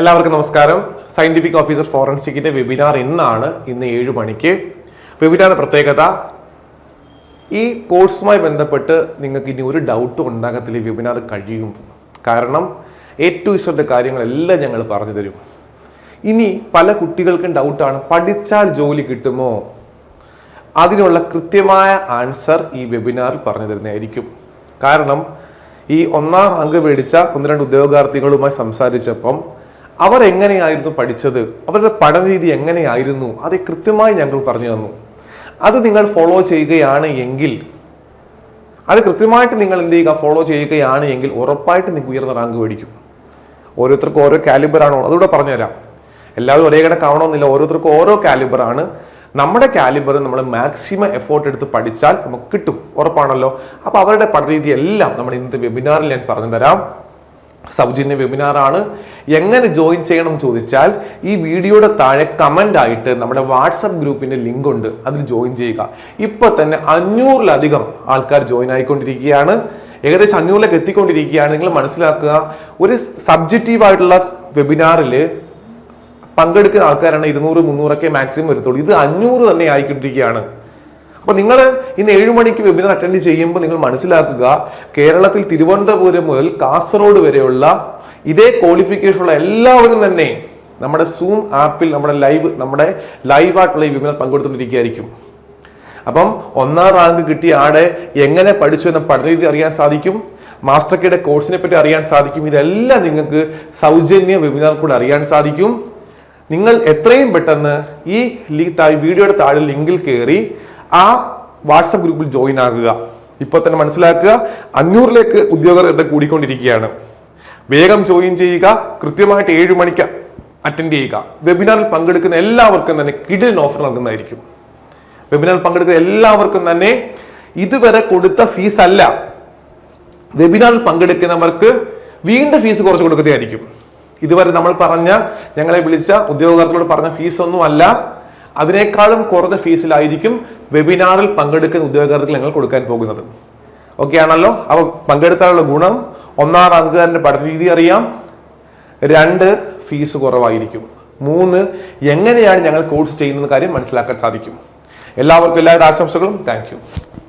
എല്ലാവർക്കും നമസ്കാരം. Scientific officer ഫോറൻസിക്കിന്റെ webinar ഇന്നാണ് ഇന്ന് ഏഴ് മണിക്ക്. വെബിനാറിന്റെ പ്രത്യേകത ഈ കോഴ്സുമായി ബന്ധപ്പെട്ട് നിങ്ങൾക്ക് ഇനി ഒരു ഡൗട്ടും ഉണ്ടാകത്തില്ല ഈ വെബിനാർ കഴിയും. കാരണം എ ടു കാര്യങ്ങളെല്ലാം ഞങ്ങൾ പറഞ്ഞു തരും. ഇനി പല കുട്ടികൾക്കും ഡൗട്ടാണ് പഠിച്ചാൽ ജോലി കിട്ടുമോ? അതിനുള്ള കൃത്യമായ ആൻസർ ഈ വെബിനാറിൽ പറഞ്ഞു തരുന്നതായിരിക്കും. കാരണം ഈ ഒന്നാം അങ്ക് മേടിച്ച ഒന്ന് രണ്ട് ഉദ്യോഗാർത്ഥികളുമായി സംസാരിച്ചപ്പം അവർ എങ്ങനെയായിരുന്നു പഠിച്ചത്? അവരുടെ പഠന രീതി എങ്ങനെയായിരുന്നു? അത് കൃത്യമായി ഞങ്ങൾ പറഞ്ഞു തന്നു. അത് നിങ്ങൾ ഫോളോ ചെയ്യുകയാണ് എങ്കിൽ അത് കൃത്യമായിട്ട് നിങ്ങൾ എന്ത് ചെയ്യുക? ഫോളോ ചെയ്യുകയാണ് എങ്കിൽ ഉറപ്പായിട്ട് നിങ്ങൾക്ക് ഉയർന്ന റാങ്ക് മേടിക്കും. ഓരോരുത്തർക്കും ഓരോ കാലിബർ ആണോ. അതുകൂടെ പറഞ്ഞുതരാം. എല്ലാവരും ഒരേ കണക്കാവണമെന്നില്ല ഓരോരുത്തർക്കും ഓരോ കാലിബർ ആണ്. നമ്മുടെ കാലിബർ നമ്മൾ മാക്സിമം എഫോർട്ട് എടുത്ത് പഠിച്ചാൽ നമുക്ക് കിട്ടും. ഉറപ്പാണല്ലോ. അപ്പോൾ അവരുടെ പഠനരീതി എല്ലാം നമ്മൾ ഇന്നത്തെ വെബിനാറിൽ ഞാൻ പറഞ്ഞു തരാം സൗജന്യ വെബിനാറാണ്. എങ്ങനെ ജോയിൻ ചെയ്യണം ചോദിച്ചാൽ ഈ വീഡിയോയുടെ താഴെ കമന്റ് ആയിട്ട് നമ്മുടെ വാട്സപ്പ് ഗ്രൂപ്പിന്റെ ലിങ്ക് ഉണ്ട്. അതിൽ ജോയിൻ ചെയ്യുക. ഇപ്പൊ തന്നെ അഞ്ഞൂറിലധികം ആൾക്കാർ ജോയിൻ ആയിക്കൊണ്ടിരിക്കുകയാണ്. ഏകദേശം അഞ്ഞൂറിലേക്ക് എത്തിക്കൊണ്ടിരിക്കുകയാണ്. നിങ്ങൾ മനസ്സിലാക്കുക ഒരു സബ്ജക്റ്റീവ് ആയിട്ടുള്ള വെബിനാറിൽ പങ്കെടുക്കുന്ന ആൾക്കാരാണ് ഇരുന്നൂറ് മുന്നൂറൊക്കെ മാക്സിമം വരത്തുള്ളൂ. ഇത് അഞ്ഞൂറ് തന്നെ ആയിക്കൊണ്ടിരിക്കുകയാണ്. അപ്പൊ നിങ്ങൾ ഇന്ന് ഏഴു മണിക്ക് വെബിനാർ അറ്റൻഡ് ചെയ്യുമ്പോൾ നിങ്ങൾ മനസ്സിലാക്കുക കേരളത്തിൽ തിരുവനന്തപുരം മുതൽ കാസർഗോഡ് വരെയുള്ള ഇതേ ക്വാളിഫിക്കേഷൻ ഉള്ള എല്ലാവരും തന്നെ നമ്മുടെ സൂം ആപ്പിൽ നമ്മുടെ ലൈവ് നമ്മുടെ ലൈവ് ആയിട്ടുള്ള ഈ വെബിനാർ പങ്കെടുത്തുകൊണ്ടിരിക്കുകയായിരിക്കും. അപ്പം ഒന്നാം റാങ്ക് കിട്ടിയ ആടെ എങ്ങനെ പഠിച്ചു എന്ന പഠനരീതി അറിയാൻ സാധിക്കും മാസ്റ്റർ കെയുടെ കോഴ്സിനെ പറ്റി അറിയാൻ സാധിക്കും ഇതെല്ലാം നിങ്ങൾക്ക് സൗജന്യ വെബിനാർ കൂടെ അറിയാൻ സാധിക്കും. നിങ്ങൾ എത്രയും പെട്ടെന്ന് ഈ വീഡിയോയുടെ താഴെ ലിങ്കിൽ കയറി ആ വാട്സപ്പ് ഗ്രൂപ്പിൽ ജോയിൻ ആകുക. ഇപ്പോൾ തന്നെ മനസ്സിലാക്കുക അഞ്ഞൂറിലേക്ക് ഉദ്യോഗസ്ഥരുടെ കൂടിക്കൊണ്ടിരിക്കുകയാണ്. വേഗം ജോയിൻ ചെയ്യുക കൃത്യമായിട്ട് ഏഴ് മണിക്ക് അറ്റൻഡ് ചെയ്യുക. വെബിനാറിൽ പങ്കെടുക്കുന്ന എല്ലാവർക്കും തന്നെ കിഡിൽ ഓഫർ നൽകുന്നതായിരിക്കും. വെബിനാറിൽ പങ്കെടുക്കുന്ന എല്ലാവർക്കും തന്നെ ഇതുവരെ കൊടുത്ത ഫീസ് അല്ല. വെബിനാറിൽ പങ്കെടുക്കുന്നവർക്ക് വീണ്ടും ഫീസ് കുറച്ച് കൊടുക്കുന്നതായിരിക്കും. ഇതുവരെ നമ്മൾ പറഞ്ഞ ഞങ്ങളെ വിളിച്ച ഉദ്യോഗാർത്ഥികളോട് പറഞ്ഞ ഫീസ് ഒന്നും അല്ല. അതിനേക്കാളും കുറഞ്ഞ ഫീസിലായിരിക്കും വെബിനാറിൽ പങ്കെടുക്കുന്ന ഉദ്യോഗാർത്ഥികൾ ഞങ്ങൾ കൊടുക്കാൻ പോകുന്നത്. ഓക്കെ ആണല്ലോ? അപ്പോൾ പങ്കെടുത്താലുള്ള ഗുണം ഒന്നാം റാങ്കുകാരന്റെ പഠന രീതി അറിയാം. രണ്ട് ഫീസ് കുറവായിരിക്കും. മൂന്ന് എങ്ങനെയാണ് ഞങ്ങൾ കോഴ്സ് ചെയ്യുന്ന കാര്യം മനസ്സിലാക്കാൻ സാധിക്കും. എല്ലാവർക്കും എല്ലാവരുടെ ആശംസകളും. താങ്ക്